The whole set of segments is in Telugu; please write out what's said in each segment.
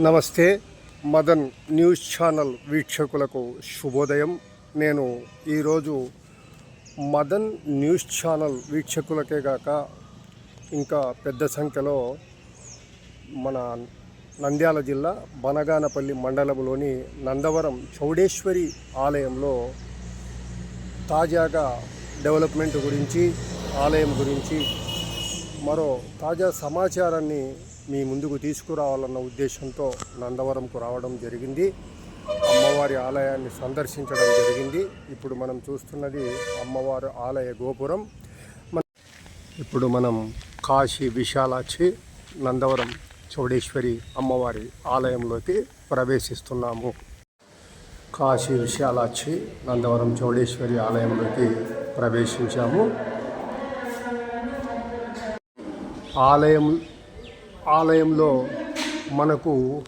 నమస్తే మదన్ న్యూస్ ఛానల్ వీక్షకులకు శుభోదయం. నేను ఈరోజు మదన్ న్యూస్ ఛానల్ వీక్షకులకే కాక ఇంకా పెద్ద సంఖ్యలో మన నంద్యాల జిల్లా బనగానపల్లి మండలంలోని నందవరం చౌడేశ్వరి ఆలయంలో తాజాగా డెవలప్మెంట్ గురించి ఆలయం గురించి మరో తాజా సమాచారాన్ని మీ ముందుకు తీసుకురావాలన్న ఉద్దేశంతో నందవరంకు రావడం జరిగింది. అమ్మవారి ఆలయాన్ని సందర్శించడం జరిగింది. ఇప్పుడు మనం చూస్తున్నది అమ్మవారి ఆలయ గోపురం. ఇప్పుడు మనం కాశీ విశాలాక్షి నందవరం చౌడేశ్వరి అమ్మవారి ఆలయంలోకి ప్రవేశిస్తున్నాము. కాశీ విశాలాక్షి నందవరం చౌడేశ్వరి ఆలయంలోకి ప్రవేశించాము. ఆలయం ఆలయంలో మనకు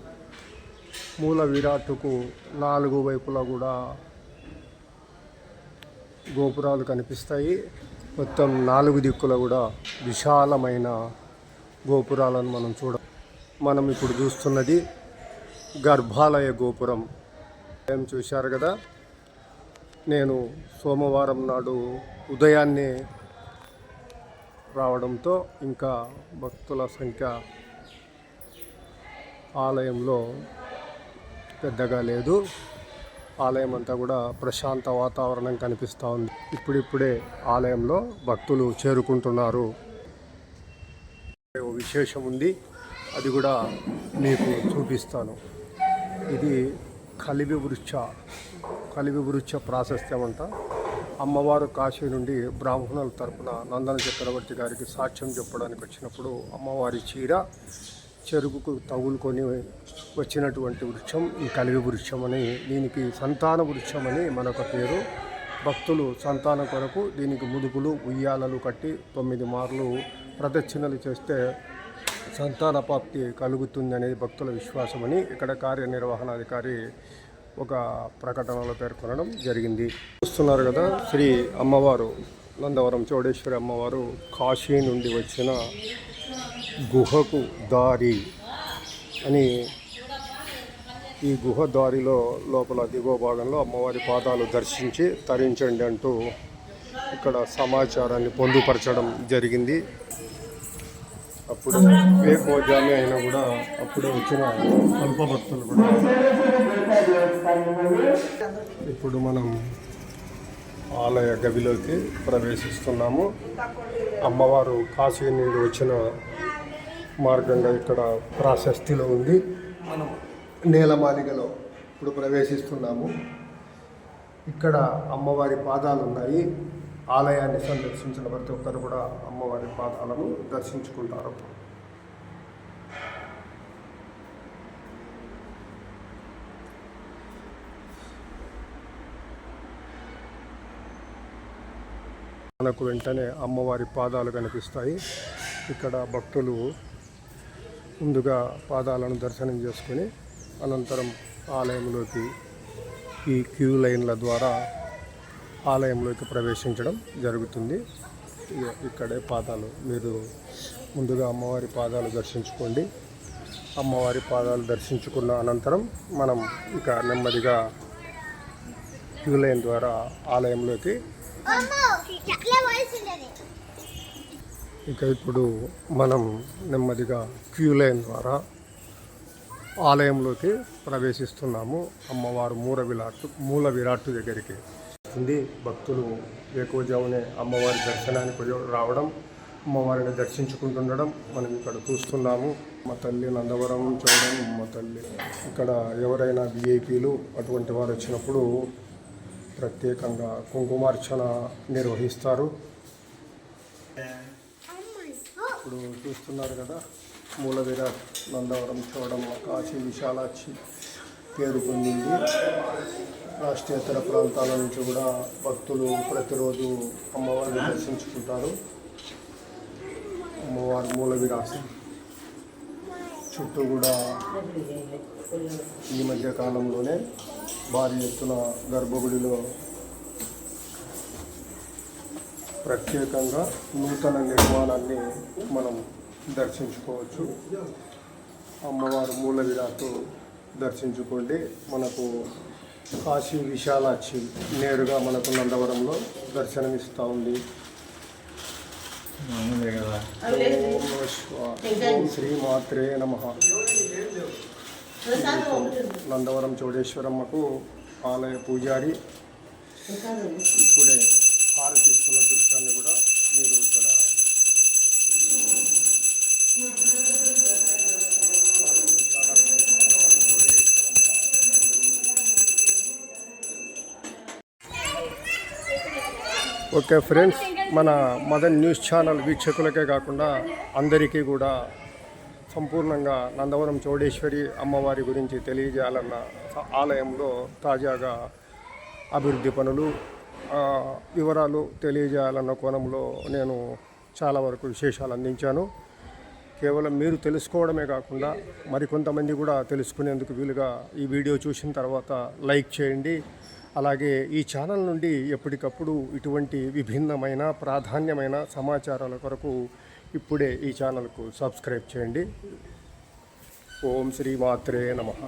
మూల విరాట్టుకు నాలుగు వైపులా కూడా గోపురాలు కనిపిస్తాయి. మొత్తం నాలుగు దిక్కుల కూడా విశాలమైన గోపురాలను మనం చూడ మనం ఇప్పుడు చూస్తున్నది గర్భాలయ గోపురం. ఏం చూశారు కదా? నేను సోమవారం నాడు ఉదయాన్నే రావడంతో ఇంకా భక్తుల సంఖ్య ఆలయంలో పెద్దగా లేదు. ఆలయం అంతా కూడా ప్రశాంత వాతావరణం కనిపిస్తూ ఉంది. ఇప్పుడిప్పుడే ఆలయంలో భక్తులు చేరుకుంటున్నారు. విశేషం ఉంది. అది కూడా మీకు చూపిస్తాను. ఇది కలివి వృక్ష. కలివి వృక్ష ప్రాశస్త్యం అంట. అమ్మవారు కాశీ నుండి బ్రాహ్మణుల తరపున నందన చక్రవర్తి గారికి సాక్ష్యం చెప్పడానికి వచ్చినప్పుడు అమ్మవారి చీర చెరుకుకు తగులుకొని వచ్చినటువంటి వృక్షం ఈ కలివి వృక్షం అని దీనికి సంతాన వృక్షం అని మరొక పేరు. భక్తులు సంతాన కొరకు దీనికి ముదుగులు ఉయ్యాలలు కట్టి తొమ్మిది మార్లు ప్రదక్షిణలు చేస్తే సంతాన ప్రాప్తి కలుగుతుంది అనేది భక్తుల విశ్వాసమని ఇక్కడ కార్యనిర్వహణాధికారి ఒక ప్రకటనలో పేర్కొనడం జరిగింది. చూస్తున్నారు కదా శ్రీ అమ్మవారు. నందవరం చౌడేశ్వరి అమ్మవారు కాశీ నుండి వచ్చిన గుహకు దారి అని ఈ గుహ దారిలో లోపల దిగువ భాగంలో అమ్మవారి పాదాలు దర్శించి తరించండి అంటూ ఇక్కడ సమాచారాన్ని పొందుపరచడం జరిగింది. అప్పుడు వేకోజామి అయినా కూడా అప్పుడే వచ్చిన అల్ప భక్తులు కూడా. ఇప్పుడు మనం ఆలయ గవిలోకి ప్రవేశిస్తున్నాము. అమ్మవారు కాశీ నుండి వచ్చిన మార్గంగా ఇక్కడ ప్రాశస్తిలో ఉంది. మనం నేలమాలిగలో ఇప్పుడు ప్రవేశిస్తున్నాము. ఇక్కడ అమ్మవారి పాదాలు ఉన్నాయి. ఆలయాన్ని సందర్శించిన ప్రతి ఒక్కరు కూడా అమ్మవారి పాదాలను దర్శించుకుంటారు. మనకు వెంటనే అమ్మవారి పాదాలు కనిపిస్తాయి. ఇక్కడ భక్తులు ముందుగా పాదాలను దర్శనం చేసుకొని అనంతరం ఆలయంలోకి ఈ క్యూ లైన్ల ద్వారా ఆలయంలోకి ప్రవేశించడం జరుగుతుంది. ఇక్కడే పాదాలు మీరు ముందుగా అమ్మవారి పాదాలు దర్శించుకోండి. అమ్మవారి పాదాలు దర్శించుకున్న అనంతరం మనం ఇక నెమ్మదిగా క్యూ లైన్ ద్వారా ఆలయంలోకి ఇక ఇప్పుడు మనం నెమ్మదిగా క్యూ లైన్ ద్వారా ఆలయంలోకి ప్రవేశిస్తున్నాము. అమ్మవారు మూల విరాట్టు మూల విరాట్టు దగ్గరికి. ఉంది. భక్తులు ఎక్కువజామునే అమ్మవారి దర్శనానికి రావడం అమ్మవారిని దర్శించుకుంటుండడం మనం ఇక్కడ చూస్తున్నాము. మా తల్లి నందవరం చూడడం మా తల్లి ఇక్కడ ఎవరైనా విఐపీలు అటువంటి వారు వచ్చినప్పుడు ప్రత్యేకంగా కుంకుమార్చన నిర్వహిస్తారు. ఇప్పుడు చూస్తున్నారు కదా మూలవీర నందవరం చూడడం కాశీ విశాలాక్షి పేరు పొందింది. రాష్ట్రేతర ప్రాంతాల నుంచి కూడా భక్తులు ప్రతిరోజు అమ్మవారిని దర్శించుకుంటారు. అమ్మవారి మూల విరాసం చుట్టూ కూడా ఈ మధ్య కాలంలోనే భారీ ఎత్తున గర్భగుడిలో ప్రత్యేకంగా నూతన నిర్మాణాన్ని మనం దర్శించుకోవచ్చు. అమ్మవారు మూల విరాట్టు దర్శించుకోండి. మనకు కాశీ విశాలాక్షి నేరుగా మనకు నందవరంలో దర్శనమిస్తూ ఉంది మామూలే కదా ఓం నమః శివాయ. ఓం శ్రీ మాత్రే నమ. నందవరం చౌడేశ్వరమ్మకు ఆలయ పూజారి ఇప్పుడే హారతిస్తున్న దృశ్యాన్ని కూడా మీరు ఇక్కడ ఓకే ఫ్రెండ్స్ మన మదన్ న్యూస్ ఛానల్ వీక్షకులకే కాకుండా అందరికీ కూడా సంపూర్ణంగా నందవరం చౌడేశ్వరి అమ్మవారి గురించి తెలియజేయాలన్న ఆలయంలో తాజాగా అభివృద్ధి పనులు వివరాలు తెలియజేయాలన్న కోణంలో నేను చాలా వరకు విశేషాలు అందించాను. కేవలం మీరు తెలుసుకోవడమే కాకుండా మరికొంతమంది కూడా తెలుసుకునేందుకు వీలుగా ఈ వీడియో చూసిన తర్వాత లైక్ చేయండి. అలాగే ఈ ఛానల్ నుండి ఎప్పటికప్పుడు ఇటువంటి విభిన్నమైన ప్రాధాన్యమైన సమాచారాల కొరకు ఇప్పుడే ఈ ఛానల్కు సబ్స్క్రైబ్ చేయండి. ఓం శ్రీ మాత్రే నమః.